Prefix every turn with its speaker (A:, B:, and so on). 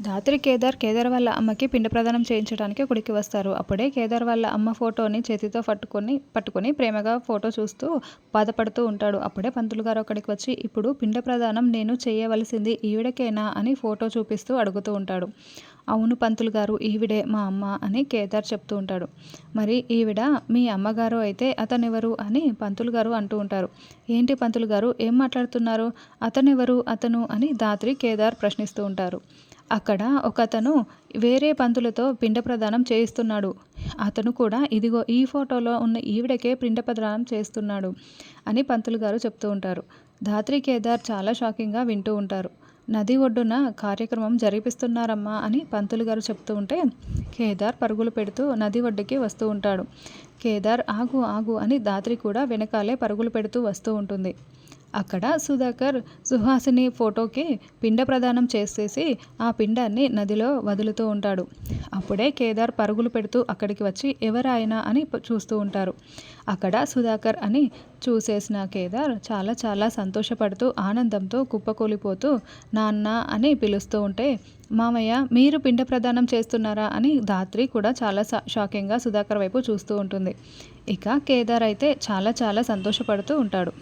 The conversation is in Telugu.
A: ధాత్రి కేదార్ కేదార్ వాళ్ళ అమ్మకి పిండ ప్రదానం చేయించడానికి గుడికి వస్తారు. అప్పుడే కేదార్ వాళ్ళ అమ్మ ఫోటోని చేతితో పట్టుకొని పట్టుకొని ప్రేమగా ఫోటో చూస్తూ బాధపడుతూ ఉంటాడు. అప్పుడే పంతులు గారు అక్కడికి వచ్చి ఇప్పుడు పిండ ప్రదానం నేను చేయవలసింది ఈవిడకేనా? అని ఫోటో చూపిస్తూ అడుగుతూ ఉంటాడు. అవును పంతులు గారు ఈవిడే మా అమ్మ అని కేదార్ చెప్తూ ఉంటాడు. మరి ఈవిడ మీ అమ్మగారు అయితే అతనెవరు? అని పంతులు గారు అంటూ ఉంటారు. ఏంటి పంతులు గారు ఏం మాట్లాడుతున్నారు? అతనెవరు? అతను? అని దాత్రి కేదార్ ప్రశ్నిస్తూ ఉంటారు. అక్కడ ఒకతను వేరే పంతులతో పిండ ప్రదానం చేయిస్తున్నాడు. అతను కూడా ఇదిగో ఈ ఫోటోలో ఉన్న ఈవిడకే పిండ ప్రదానం చేస్తున్నాడు అని పంతులు గారు చెప్తూ ఉంటారు. ధాత్రి కేదార్ చాలా షాకింగ్గా వింటూ ఉంటారు. నది ఒడ్డున కార్యక్రమం జరిపిస్తున్నారమ్మా అని పంతులు గారు చెప్తూ ఉంటే కేదార్ పరుగులు పెడుతూ నది ఒడ్డుకి వస్తూ ఉంటాడు. కేదార్ ఆగు ఆగు అని దాత్రి కూడా వెనకాలే పరుగులు పెడుతూ వస్తూ ఉంటుంది. అక్కడ సుధాకర్ సుహాసిని ఫోటోకి పిండ ప్రదానం చేసేసి ఆ పిండాన్ని నదిలో వదులుతూ ఉంటాడు. అప్పుడే కేదార్ పరుగులు పెడుతూ అక్కడికి వచ్చి ఎవరాయన అని చూస్తూ ఉంటారు. అక్కడ సుధాకర్ అని చూసేసిన కేదార్ చాలా చాలా సంతోషపడుతూ ఆనందంతో కుప్పకూలిపోతూ నాన్న అని పిలుస్తూ ఉంటే మామయ్య మీరు పిండ ప్రదానం చేస్తున్నారా? అని ధాత్రి కూడా చాలా షాకింగ్గా సుధాకర్ వైపు చూస్తూ ఉంటుంది. ఇక కేదార్ అయితే చాలా చాలా సంతోషపడుతూ ఉంటాడు.